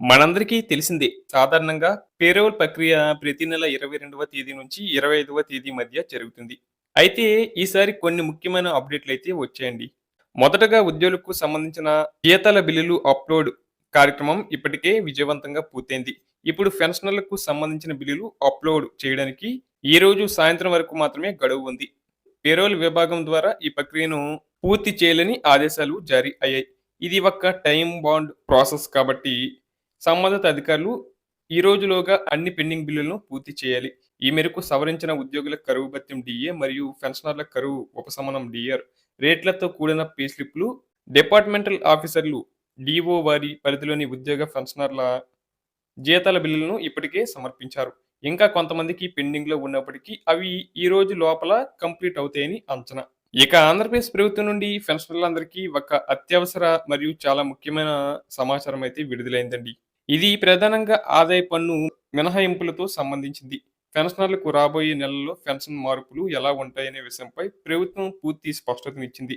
మనందరికీ తెలిసిందే. సాధారణంగా పేరోల్ ప్రక్రియ ప్రతి నెల 22వ తేదీ నుంచి 25వ తేదీ మధ్య జరుగుతుంది. అయితే ఈసారి కొన్ని ముఖ్యమైన అప్డేట్లు అయితే వచ్చాయండి. మొదటగా ఉద్యోగులకు సంబంధించిన జీతాల బిల్లులు అప్‌లోడ్ కార్యక్రమం ఇప్పటికే విజయవంతంగా పూర్తయింది. ఇప్పుడు పెన్షనర్లకు సంబంధించిన బిల్లులు అప్‌లోడ్ చేయడానికి ఈ రోజు సాయంత్రం వరకు మాత్రమే గడువు ఉంది. పేరోల్ విభాగం ద్వారా ఈ ప్రక్రియను పూర్తి చేయాలని ఆదేశాలు జారీ అయ్యాయి. ఇది ఒక టైం బాండ్ ప్రాసెస్ కాబట్టి సంబంధిత అధికారులు ఈ రోజులోగా అన్ని పెండింగ్ బిల్లులను పూర్తి చేయాలి. ఈ మేరకు సవరించిన ఉద్యోగుల కరువు భత్యం డీఏ మరియు పెన్షనర్ల కరువు ఉపశమనం డీఆర్ రేట్లతో కూడిన పే స్లిప్‌లు డిపార్ట్‌మెంటల్ ఆఫీసర్లు డిఓ వారి పరిధిలోని ఉద్యోగ పెన్షనర్ల జీతాల బిల్లులను ఇప్పటికే సమర్పించారు. ఇంకా కొంతమందికి పెండింగ్‌లో ఉన్నప్పటికీ అవి ఈ రోజు లోపల కంప్లీట్ అవుతాయని అంచనా. ఇక ఆంధ్రప్రదేశ్ ప్రభుత్వం నుండి పెన్షనర్లందరికీ ఒక అత్యవసర మరియు చాలా ముఖ్యమైన సమాచారం అయితే విడుదలైందండి. ఇది ప్రధానంగా ఆదాయ పన్ను మినహాయింపులతో సంబంధించింది. పెన్షనర్లకు రాబోయే నెలల్లో పెన్షన్ మార్పులు ఎలా ఉంటాయనే విషయంపై ప్రభుత్వం పూర్తి స్పష్టతనిచ్చింది.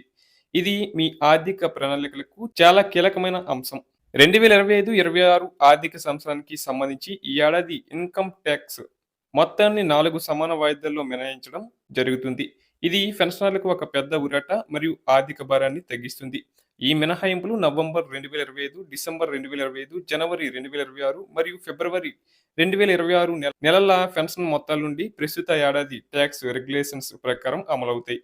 ఇది మీ ఆర్థిక ప్రణాళికలకు చాలా కీలకమైన అంశం. 2025, 26 ఆర్థిక సంవత్సరానికి సంబంధించి ఈ ఏడాది ఇన్కమ్ టాక్స్ మొత్తాన్ని నాలుగు సమాన వాయిదాల్లో మినహాయించడం జరుగుతుంది. ఇది పెన్షనర్లకు ఒక పెద్ద ఉరట మరియు ఆర్థిక భారాన్ని తగ్గిస్తుంది. ఈ మినహాయింపులు నవంబర్ 2025, డిసెంబర్ 2025, జనవరి 2026 మరియు ఫిబ్రవరి 2026 నెల నెలల పెన్షన్ మొత్తాల నుండి ప్రస్తుత ఏడాది ట్యాక్స్ రెగ్యులేషన్స్ ప్రకారం అమలవుతాయి.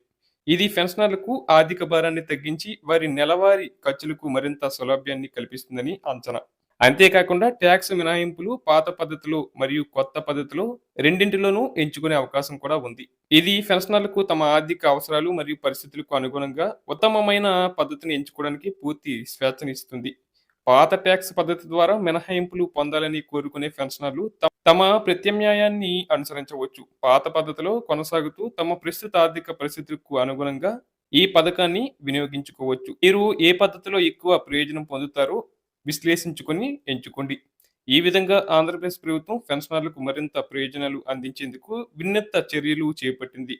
ఇది పెన్షనర్లకు ఆర్థిక భారాన్ని తగ్గించి వారి నెలవారీ ఖర్చులకు మరింత సౌలభ్యాన్ని కల్పిస్తుందని అంచనా. అంతేకాకుండా టాక్స్ మినహాయింపులు పాత పద్ధతిలో మరియు కొత్త పద్ధతిలో రెండింటిలోనూ ఎంచుకునే అవకాశం కూడా ఉంది. ఇది పెన్షనర్లకు తమ ఆర్థిక అవసరాలు మరియు పరిస్థితులకు అనుగుణంగా ఉత్తమమైన పద్ధతిని ఎంచుకోవడానికి పూర్తి స్వేచ్ఛనిస్తుంది. పాత టాక్స్ పద్ధతి ద్వారా మినహాయింపులు పొందాలని కోరుకునే పెన్షనర్లు తమ ప్రత్యామ్నాయాన్ని అనుసరించవచ్చు. పాత పద్ధతిలో కొనసాగుతూ తమ ప్రస్తుత ఆర్థిక పరిస్థితులకు అనుగుణంగా ఈ పథకాన్ని వినియోగించుకోవచ్చు. మీరు ఏ పద్ధతిలో ఎక్కువ ప్రయోజనం పొందుతారో విశ్లేషించుకొని ఎంచుకోండి. ఈ విధంగా ఆంధ్రప్రదేశ్ ప్రభుత్వం పెన్షనర్లకు మరింత ప్రయోజనాలు అందించేందుకు వినూత్న చర్యలు చేపట్టింది.